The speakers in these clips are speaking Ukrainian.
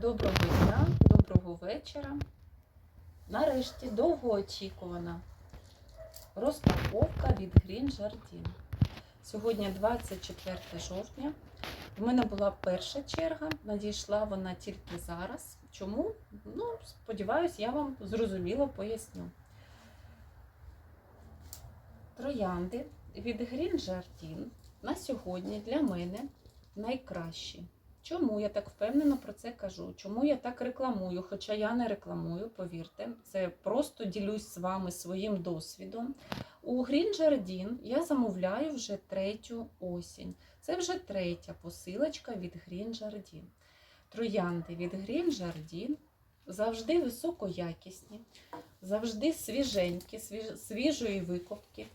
Доброго дня, доброго вечора. Нарешті довгоочікувана розпаковка від Green Jardin. Сьогодні 24 жовтня. У мене була перша черга, надійшла вона тільки зараз. Чому? Ну, сподіваюсь, я вам зрозуміло поясню. Троянди від Green Jardin на сьогодні для мене найкращі. Чому я так впевнено про це кажу? Чому я так рекламую? Хоча я не рекламую, повірте, це просто ділюсь з вами своїм досвідом. У Green Jardin я замовляю вже третю осінь. Це вже третя посилочка від Green Jardin. Троянди від Green Jardin завжди високоякісні, завжди свіженькі, свіж- свіжої викопки.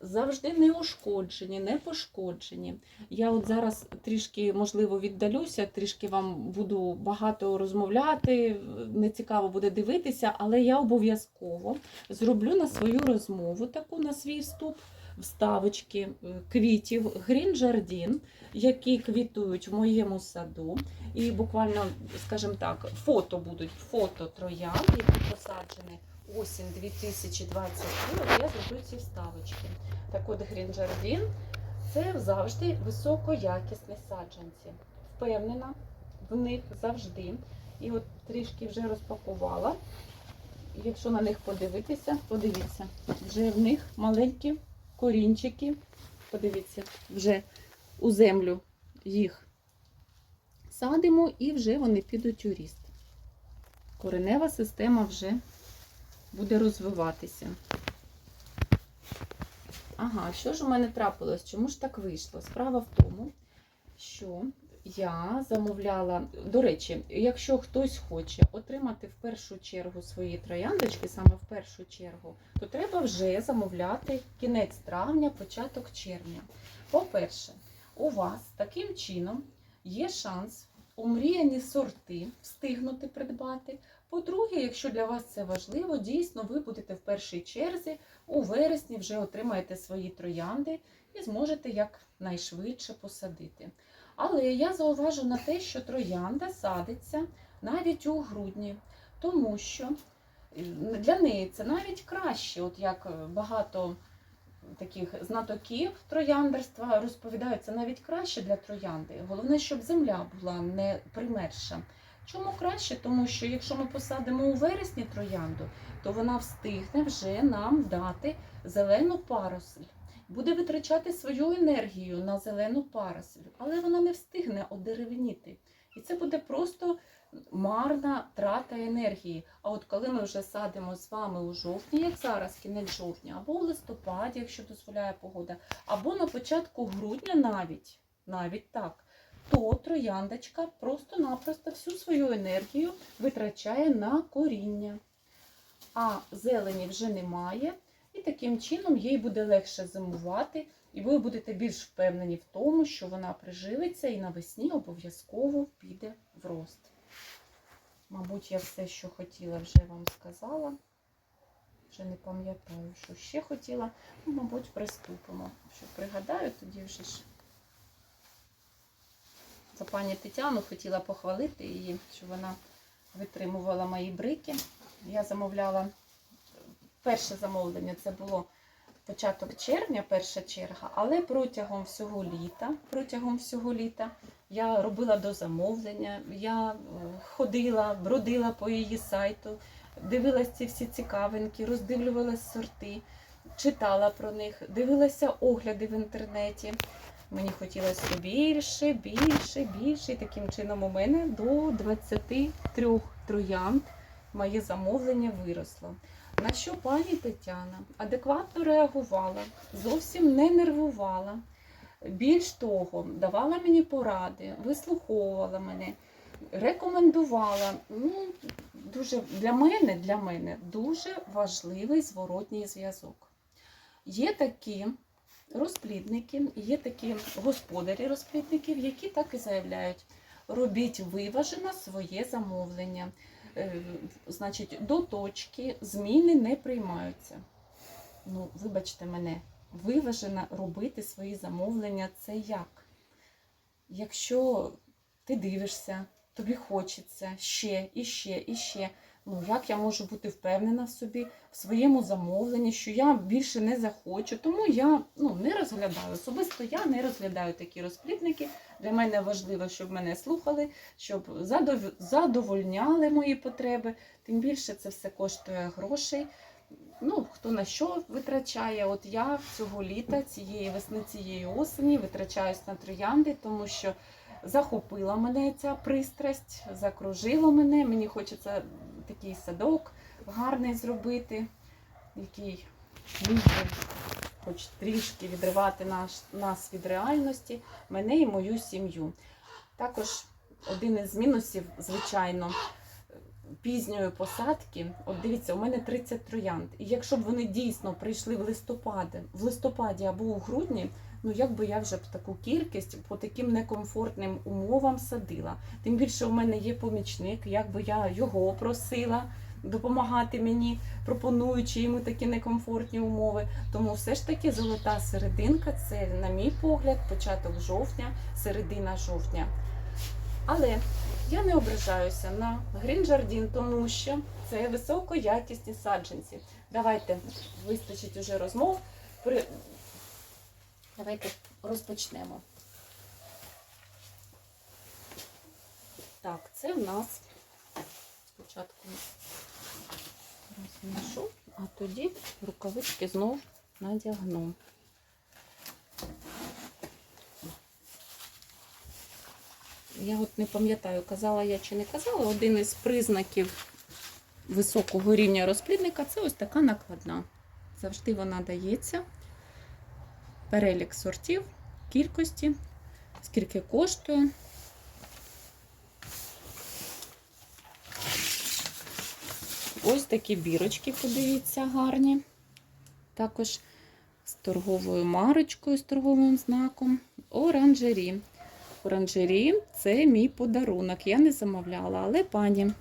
Завжди не ушкоджені, не пошкоджені. Я от зараз трішки, можливо, віддалюся, трішки вам буду багато розмовляти, не цікаво буде дивитися, але я обов'язково зроблю на свою розмову, таку на свій вступ, вставочки е, квітів Green Jardin, які квітують в моєму саду. І буквально, скажімо так, фото будуть фото троян, які посаджені осінь 2022, я зроблю ці вставочки. Так от Jardin це завжди високоякісні саджанці. Впевнена в них завжди. І от трішки вже розпакувала. Якщо на них подивитися, подивіться, вже в них маленькі корінчики. Подивіться, вже у землю їх садимо і вже вони підуть у ріст. Коренева система вже буде розвиватися. Ага, що ж у мене трапилось? Чому ж так вийшло? Справа в тому, що я замовляла, до речі, якщо хтось хоче отримати в першу чергу свої трояндочки, саме в першу чергу, то треба вже замовляти кінець травня, початок червня. По-перше, у вас таким чином є шанс омріяні сорти встигнути придбати. По-друге, якщо для вас це важливо, дійсно ви будете в першій черзі у вересні вже отримаєте свої троянди і зможете якнайшвидше посадити. Але я зауважу на те, що троянда садиться навіть у грудні, тому що е, для неї це навіть краще, от як е, багато таких знатоків трояндерства розповідають, це навіть краще для троянди. Головне, щоб земля була не примерша. Чому краще? Тому що якщо ми посадимо у вересні троянду, то вона встигне вже нам дати зелену паросль. Буде витрачати свою енергію на зелену паросль, але вона не встигне одеревеніти. І це буде просто марна трата енергії. А от коли ми вже садимо з вами у жовтні, як зараз, кінець жовтня, або в листопаді, якщо дозволяє погода, або на початку грудня навіть, навіть так, то трояндочка просто-напросто всю свою енергію витрачає на коріння. А зелені вже немає, і таким чином їй буде легше зимувати, і ви будете більш впевнені в тому, що вона приживиться і навесні обов'язково піде в рост. Мабуть, я все, що хотіла, вже вам сказала. Вже не пам'ятаю, що ще хотіла. Ну, мабуть, приступимо. Що пригадаю, тоді вже ж за пані Тетяну хотіла похвалити її, що вона витримувала мої брики. Я замовляла перше замовлення, це було початок червня, перша черга, але протягом всього літа, протягом всього літа я робила до замовлення, я е, ходила, бродила по її сайту, дивилась ці всі цікавинки, роздивлювалась сорти, читала про них, дивилася огляди в інтернеті. Мені хотілося більше, більше, більше. І таким чином у мене до 23 троянд моє замовлення виросло. На що пані Тетяна адекватно реагувала, зовсім не нервувала. Більш того, давала мені поради, вислуховувала мене, рекомендувала. Ну, дуже для мене, для мене дуже важливий зворотній зв'язок. Є такі розплідники, є такі господарі розплідників, які так і заявляють: робіть виважено своє замовлення. Е, Значить, до точки зміни не приймаються. Ну, вибачте мене, виважено робити свої замовлення це як? Якщо ти дивишся тобі хочеться ще і ще і ще. Ну, як я можу бути впевнена в собі, в своєму замовленні, що я більше не захочу. Тому я ну, не розглядаю. Особисто я не розглядаю такі розплідники. Для мене важливо, щоб мене слухали, щоб задов- задовольняли мої потреби. Тим більше це все коштує грошей. Ну, хто на що витрачає? От я цього літа, цієї весни, цієї осені витрачаюсь на троянди, тому що захопила мене ця пристрасть, закружило мене. Мені хочеться такий садок гарний зробити, який міг хоч трішки відривати наш, нас від реальності, мене і мою сім'ю. Також один із мінусів, звичайно, пізньої посадки. От дивіться, у мене 30 троянд. І якщо б вони дійсно прийшли в листопаді, в листопаді або у грудні, ну як би я вже б таку кількість по таким некомфортним умовам садила. Тим більше у мене є помічник, як би я його просила допомагати мені, пропонуючи йому такі некомфортні умови. Тому все ж таки золота серединка це, на мій погляд, початок жовтня, середина жовтня. Але я не ображаюся на Jardin, тому що це високоякісні саджанці. Давайте вистачить уже розмов. Давайте розпочнемо. Так, це в нас спочатку розмішу, а тоді рукавички знов надягну. Я от не пам'ятаю, казала я чи не казала, один із признаків високого рівня розплідника це ось така накладна. Завжди вона дається. Перелік сортів, кількості, скільки коштує. Ось такі бірочки, подивіться, гарні. Також з торговою марочкою, з торговим знаком. Оранжері. Оранжері це мій подарунок. Я не замовляла, але пані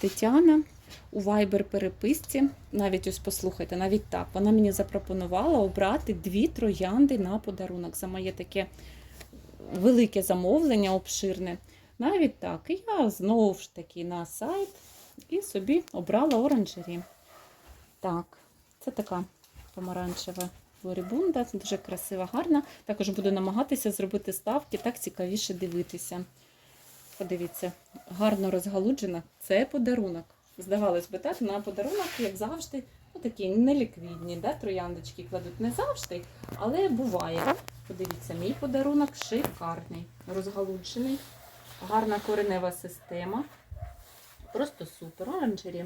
Тетяна у Viber переписці, навіть ось послухайте, навіть так, вона мені запропонувала обрати дві троянди на подарунок за моє таке велике замовлення, обширне. Навіть так. І я знову ж таки на сайт і собі обрала оранжері. Так, це така помаранчева флорібунда, дуже красива, гарна. Також буду намагатися зробити ставки, так цікавіше дивитися. Подивіться, гарно розгалуджена. Це подарунок. Здавалось би, так, на подарунок, як завжди, ну, такі неліквідні, да, трояндочки кладуть не завжди, але буває. Подивіться, мій подарунок шикарний, розгалуджений, гарна коренева система. Просто супер. Оранжері.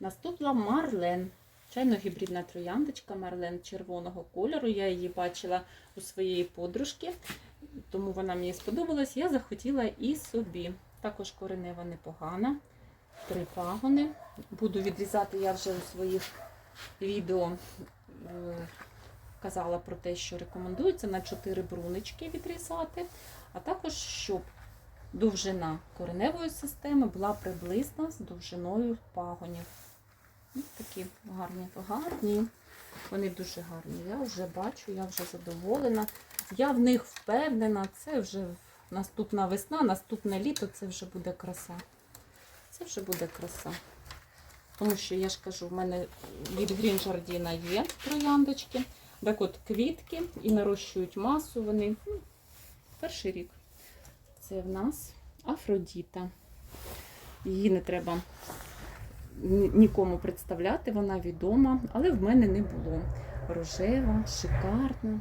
Наступна Марлен. Чайно гібридна трояндочка Марлен червоного кольору. Я її бачила у своєї подружки, тому вона мені сподобалась. Я захотіла і собі. Також коренева непогана. Три пагони. Буду відрізати, я вже у своїх відео е, казала про те, що рекомендується на 4 брунички відрізати, а також щоб довжина кореневої системи була приблизна з довжиною пагонів. Ось такі гарні, гарні. Вони дуже гарні. Я вже бачу, я вже задоволена. Я в них впевнена, це вже наступна весна, наступне літо це вже буде краса. Це вже буде краса. Тому що я ж кажу, в мене від Green Jardina є трояндочки. Так от квітки і нарощують масу. Вони ну, перший рік. Це в нас Афродіта. Її не треба нікому представляти, вона відома, але в мене не було. Рожева, шикарна,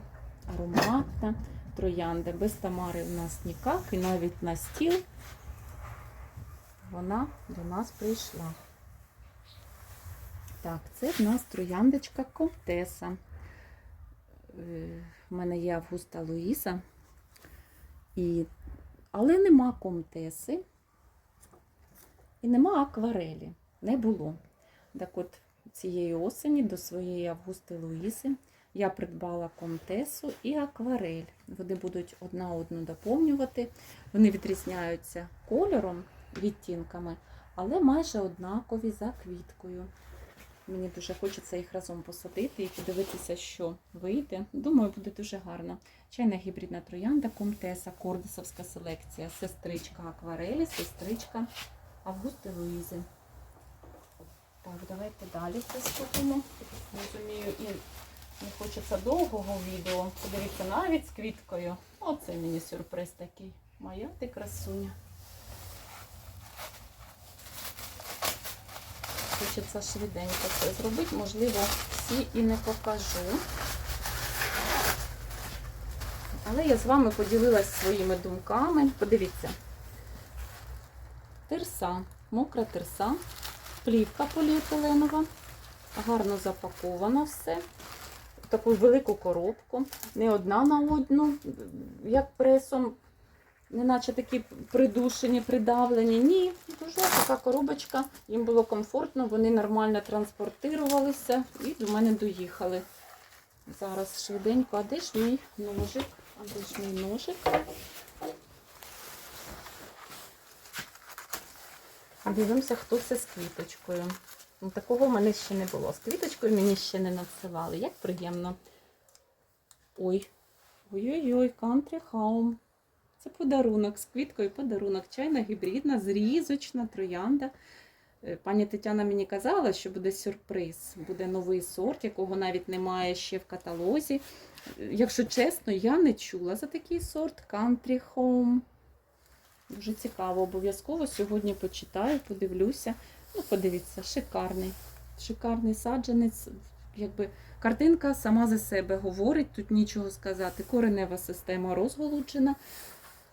ароматна троянда. Без Тамари в нас ніяк, і навіть на стіл вона до нас прийшла. Так, це в нас трояндочка Комтеса. Е, В мене є Августа Луїса. І... Але нема комтеси і нема акварелі. Не було. Так от цієї осені до своєї Августи Луїси я придбала комтесу і акварель. Вони будуть одна одну доповнювати. Вони відрізняються кольором, відтінками, але майже однакові за квіткою. Мені дуже хочеться їх разом посадити і подивитися, що вийде. Думаю, буде дуже гарно. Чайна гібридна троянда, комтеса, кордисовська селекція, сестричка акварелі, сестричка Августи Луїзи. Так, давайте далі приступимо. Розумію, і не хочеться довгого відео. Подивіться навіть з квіткою. Оце мені сюрприз такий. Моя ти красуня. Хочеться швиденько це зробити. Можливо, всі і не покажу. Але я з вами поділилась своїми думками. Подивіться. Тирса, мокра тирса, плівка поліетиленова, гарно запаковано все. Таку велику коробку, не одна на одну, як пресом, неначе такі придушені, придавлені. Ні, дуже така коробочка, їм було комфортно, вони нормально транспортувалися і до мене доїхали. Зараз швиденько, а де ж мій ножик? А де ж мій ножик? Дивимося, хто це з квіточкою. Ну, Такого в мене ще не було. З квіточкою мені ще не надсилали. Як приємно. Ой. Ой-ой-ой, Country Home. Це подарунок з квіткою подарунок. Чайна гібридна, зрізочна троянда. Е, Пані Тетяна мені казала, що буде сюрприз, буде новий сорт, якого навіть немає ще в каталозі. Е, Якщо чесно, я не чула за такий сорт Country Home. Дуже цікаво, обов'язково сьогодні почитаю, подивлюся. Ну, подивіться, шикарний. Шикарний саджанець. Якби картинка сама за себе говорить, тут нічого сказати. Коренева система розголуджена,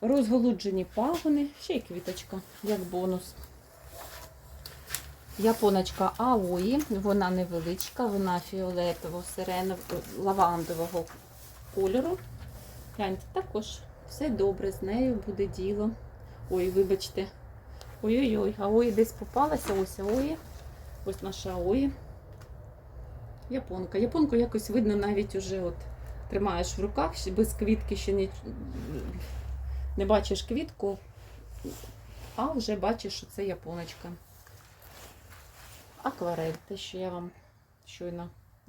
розголуджені пагони, ще й квіточка, як бонус. Японочка Аої, вона невеличка, вона фіолетово лавандового кольору. Гляньте, також все добре з нею буде діло. Ой, вибачте. Ой-ой-ой, Аої десь попалася. Ось Аої. Ось наша Аої. Японка. Японку якось видно навіть уже от тримаєш в руках, без квітки ще не, не бачиш квітку, а вже бачиш, що це японочка. Акварель, те, що я вам щойно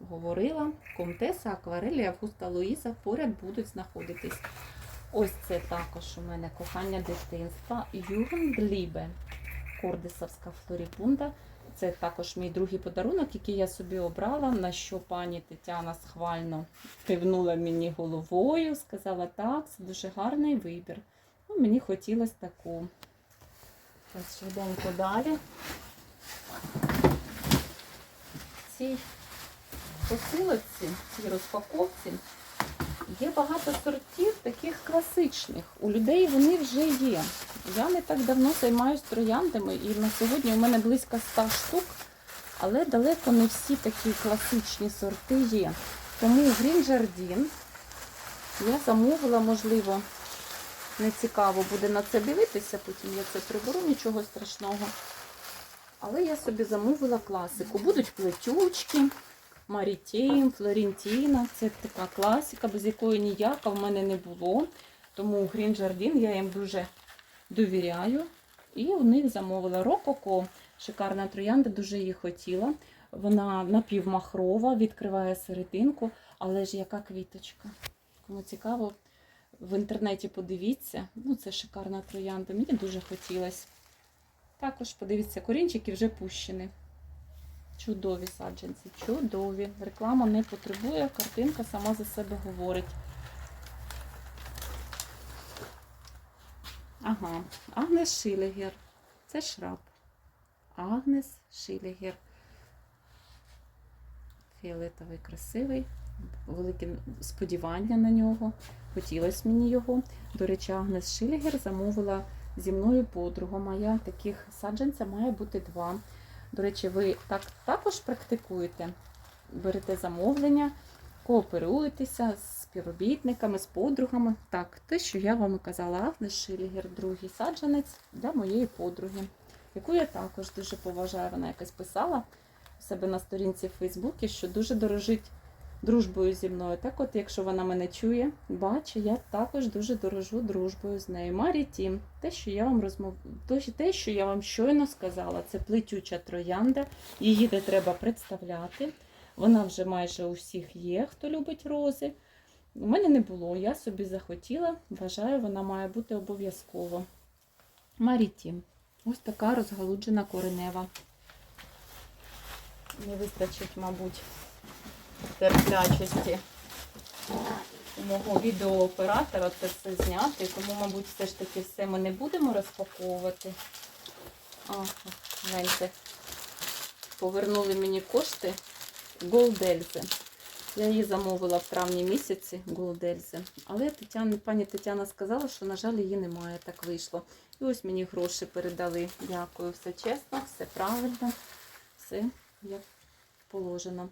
говорила. Комтеса, акварелі, Августа Луїза поряд будуть знаходитись. Ось це також у мене кохання дитинства. Югендлібе, Кордисовська флорібунда. Це також мій другий подарунок, який я собі обрала, на що пані Тетяна схвально кивнула мені головою, сказала, так, це дуже гарний вибір. Ну, мені хотілося таку. Ось швиденько далі. В цій посилочці, цій розпаковці Є багато сортів таких класичних. У людей вони вже є. Я не так давно займаюся трояндами, і на сьогодні у мене близько 100 штук, але далеко не всі такі класичні сорти є. Тому Green Jardin я замовила, можливо, не цікаво буде на це дивитися, потім я це приберу, нічого страшного. Але я собі замовила класику. Будуть плетючки. Марітейм, Флорентіна. Це така класика, без якої ніяка в мене не було. Тому Green Jardin я їм дуже довіряю. І у них замовила Рококо. Шикарна троянда, дуже її хотіла. Вона напівмахрова, відкриває серединку, але ж яка квіточка. Кому цікаво, в інтернеті подивіться. Ну, це шикарна троянда. Мені дуже хотілося. Також подивіться, корінчики вже пущені. Чудові саджанці, чудові. Реклама не потребує, картинка сама за себе говорить. Ага, Агнес Шилегер. Це шраб. Агнес Шилегер. Фіолетовий, красивий. Велике сподівання на нього. Хотілося мені його. До речі, Агнес Шилегер замовила зі мною подруга моя. Таких саджанця має бути два. До речі, ви так також практикуєте, берете замовлення, кооперуєтеся з співробітниками, з подругами. Так, те, що я вам і казала, Агнес Шилігер, другий саджанець для моєї подруги, яку я також дуже поважаю. Вона якось писала себе на сторінці в Фейсбуці, що дуже дорожить дружбою зі мною. Так от, якщо вона мене чує, бачу, я також дуже дорожу дружбою з нею. Марі Тім, те, що я вам розмов... те, що я вам щойно сказала, це плетюча троянда. Її не треба представляти. Вона вже майже у всіх є, хто любить рози. У мене не було, я собі захотіла. Вважаю, вона має бути обов'язково. Марі Тім. Ось така розгалуджена коренева. Не вистачить, мабуть, терплячості у мого відеооператора це все зняти, тому, мабуть, все ж таки все ми не будемо розпаковувати. А, гляньте, повернули мені кошти Голдельзи. Я її замовила в травні місяці Голдельзи. Але Тетяна, пані Тетяна сказала, що, на жаль, її немає, так вийшло. І ось мені гроші передали. Дякую, все чесно, все правильно, все як положено.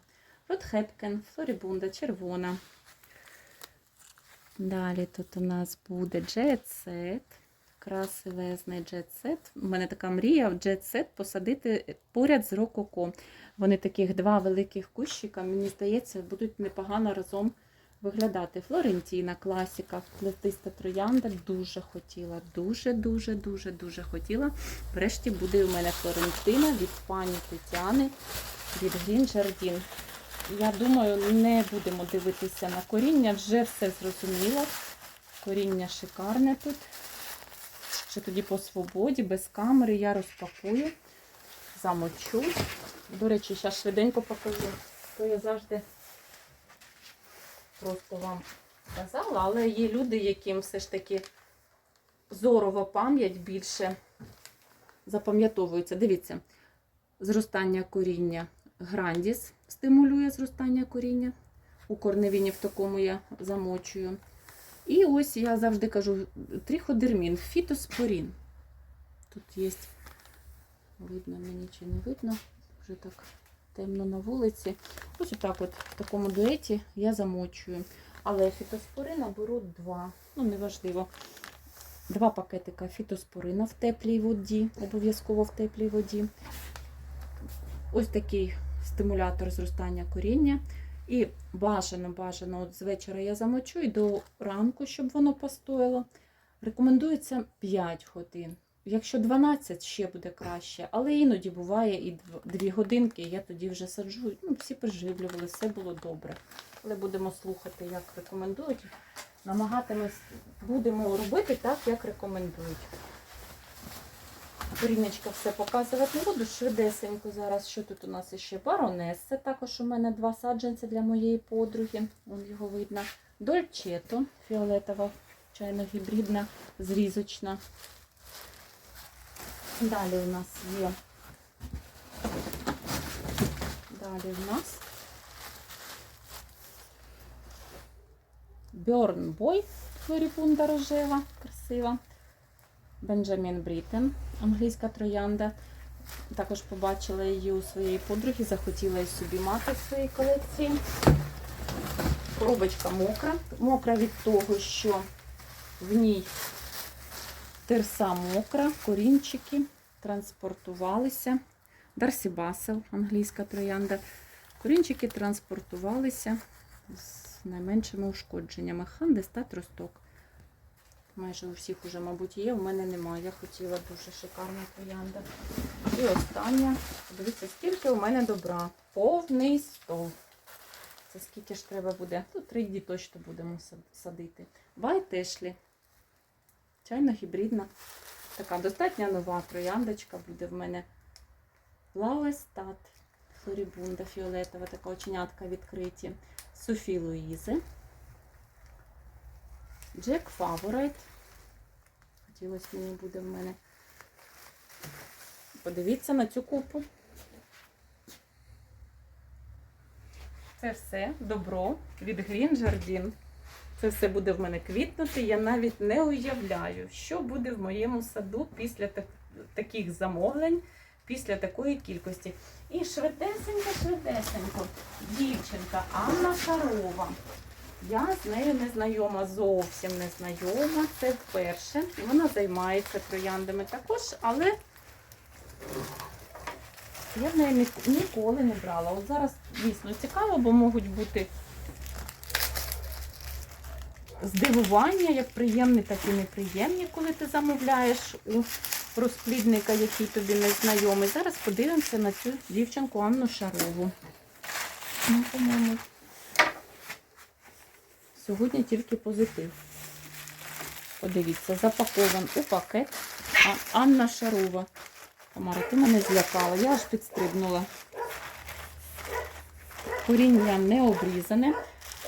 Ротхепкен, Флорібунда, червона. Далі тут у нас буде джет-сет. Красивезний джет-сет. У мене така мрія в джет-сет посадити поряд з рококо. Вони таких два великих кущика, мені здається, будуть непогано разом виглядати. Флорентіна, класіка, плетиста троянда. Дуже хотіла. Дуже, дуже, дуже, дуже хотіла. Врешті буде у мене Флорентина від пані Тетяни від Green Jardin. Я думаю, не будемо дивитися на коріння, вже все зрозуміло. Коріння шикарне тут. Ще тоді по свободі, без камери я розпакую, замочу. До речі, зараз швиденько покажу. То я завжди просто вам казала, але є люди, яким все ж таки зорова пам'ять більше запам'ятовується. Дивіться, зростання коріння Грандіс стимулює зростання коріння. У корневіні в такому я замочую. І ось я завжди кажу триходермін, фітоспорін. Тут є, видно мені чи не видно, вже так темно на вулиці. Ось отак от в такому дуеті я замочую. Але фітоспорина беру два. Ну, неважливо. Два пакетика фітоспорина в теплій воді, обов'язково в теплій воді. Ось такий стимулятор зростання коріння. І бажано, бажано, от з вечора я замочу і до ранку, щоб воно постояло. Рекомендується 5 годин. Якщо 12, ще буде краще. Але іноді буває і 2 годинки, я тоді вже саджу. Ну, всі приживлювали, все було добре. Але будемо слухати, як рекомендують. Намагатимось, будемо робити так, як рекомендують. Корінечка все показувати не буду. Швидесенько зараз. Що тут у нас ще? Баронес. Також у мене два саджанці для моєї подруги. Вон його видно. Дольчето, фіолетова, чайно гібридна, зрізочна. Далі у нас є. Далі у нас Burn Boy, флорібунда рожева, красива. Бенджамін Брітен, англійська троянда. Також побачила її у своєї подруги, захотіла її собі мати в своїй колекції. Коробочка мокра. Мокра від того, що в ній терса мокра, корінчики транспортувалися. Дарсі Басел, англійська троянда. Корінчики транспортувалися з найменшими ушкодженнями. Хандестат росток. Майже у всіх уже, мабуть, є. У мене немає. Я хотіла дуже шикарна троянда. І остання. Дивіться, скільки у мене добра. Повний стол. Це скільки ж треба буде? Ну, три дні точно будемо садити. Ashley. Чайно гібридна. Така достатньо нова трояндочка буде в мене. Лауестат. Флорібунда фіолетова, така оченятка відкриті. Софі Луїзи. Джек Фаворайт. Хотілося мені буде в мене. Подивіться на цю купу. Це все добро від Green Jardin. Це все буде в мене квітнути. Я навіть не уявляю, що буде в моєму саду після так- таких замовлень, після такої кількості. І швидесенько, швидесенько. Дівчинка Анна Шарова. Я з нею не знайома, зовсім не знайома. Це вперше. Вона займається трояндами також, але я в неї ніколи не брала. От зараз дійсно цікаво, бо можуть бути здивування, як приємні, так і неприємні, коли ти замовляєш у розплідника, який тобі не знайомий. Зараз подивимося на цю дівчинку Анну Шарову. Ну, по-моєму, сьогодні тільки позитив. Подивіться, запакован у пакет. Анна Шарова. Тамара, ти мене злякала, я аж підстрибнула. Коріння не обрізане.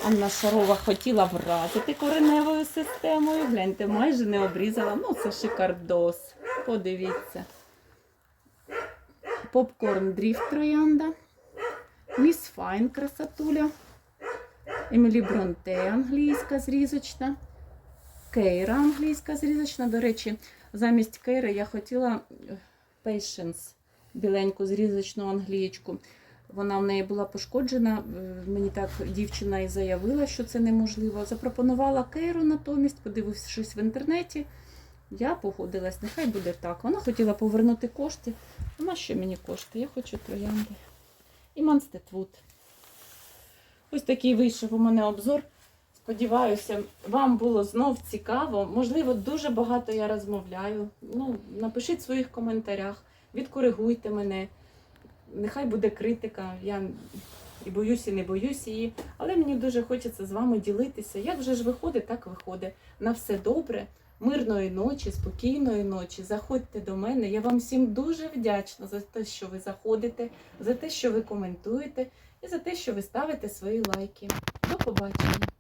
Анна Шарова хотіла вразити кореневою системою. Гляньте, майже не обрізала. Ну, це шикардос. Подивіться. Попкорн дріфт троянда. Міс Файн красотуля. Емілі Бронте англійська зрізочна. Кейра англійська зрізочна. До речі, замість Кейри я хотіла Patience, біленьку зрізочну англієчку. Вона в неї була пошкоджена. е, Мені так дівчина і заявила, що це неможливо. Запропонувала Кейру натомість, подивившись в інтернеті. Я погодилась, нехай буде так. Вона хотіла повернути кошти. Ну, на що мені кошти? Я хочу троянди. І Манстетвуд. Ось такий вийшов у мене обзор. Сподіваюся, вам було знов цікаво. Можливо, дуже багато я розмовляю. Ну, напишіть в своїх коментарях, відкоригуйте мене. Нехай буде критика. Я і боюсь, і не боюсь її. Але мені дуже хочеться з вами ділитися. Як вже ж виходить, так виходить. На все добре, мирної ночі, спокійної ночі. Заходьте до мене. Я вам всім дуже вдячна за те, що ви заходите, за те, що ви коментуєте, і за те, що ви ставите свої лайки. До побачення!